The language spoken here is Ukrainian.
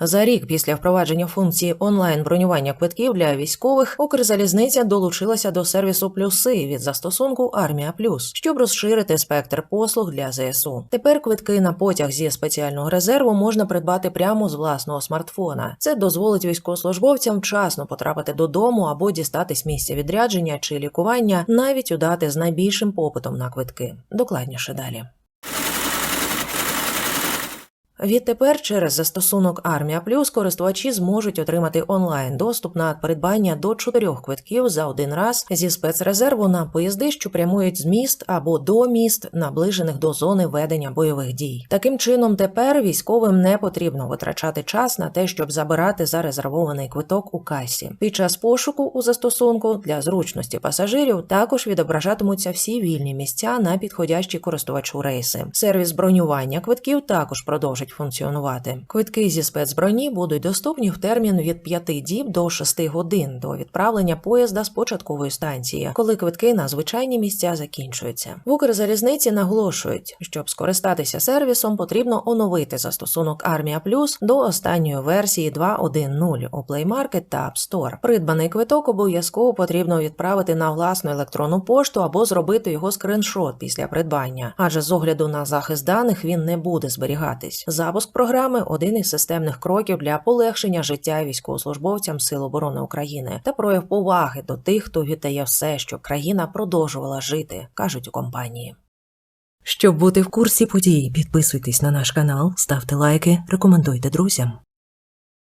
За рік після впровадження функції онлайн бронювання квитків для військових Укрзалізниця долучилася до сервісу плюси від застосунку Армія Плюс, щоб розширити спектр послуг для ЗСУ. Тепер квитки на потяг зі спеціального резерву можна придбати прямо з власного смартфона. Це дозволить військовослужбовцям вчасно потрапити додому або дістатись місця відрядження чи лікування навіть у дати з найбільшим попитом на квитки. Докладніше далі. Відтепер через застосунок Армія Плюс користувачі зможуть отримати онлайн доступ на придбання до чотирьох квитків за один раз зі спецрезерву на поїзди, що прямують з міст або до міст, наближених до зони ведення бойових дій. Таким чином, тепер військовим не потрібно витрачати час на те, щоб забирати зарезервований квиток у касі. Під час пошуку у застосунку для зручності пасажирів також відображатимуться всі вільні місця на підходящі користувачу рейси. Сервіс бронювання квитків також продовжить функціонувати. Квитки зі спецброні будуть доступні в термін від 5 діб до 6 годин до відправлення поїзда з початкової станції, коли квитки на звичайні місця закінчуються. В Укрзалізниці наголошують, щоб скористатися сервісом, потрібно оновити застосунок Армія Плюс до останньої версії 2.1.0 у Play Market та App Store. Придбаний квиток обов'язково потрібно відправити на власну електронну пошту або зробити його скриншот після придбання, адже з огляду на захист даних він не буде зберігатись. Запуск програми один із системних кроків для полегшення життя військовослужбовцям Сил оборони України та прояв поваги до тих, хто віддає все, щоб країна продовжувала жити, кажуть у компанії. Щоб бути в курсі подій, підписуйтесь на наш канал, ставте лайки, рекомендуйте друзям.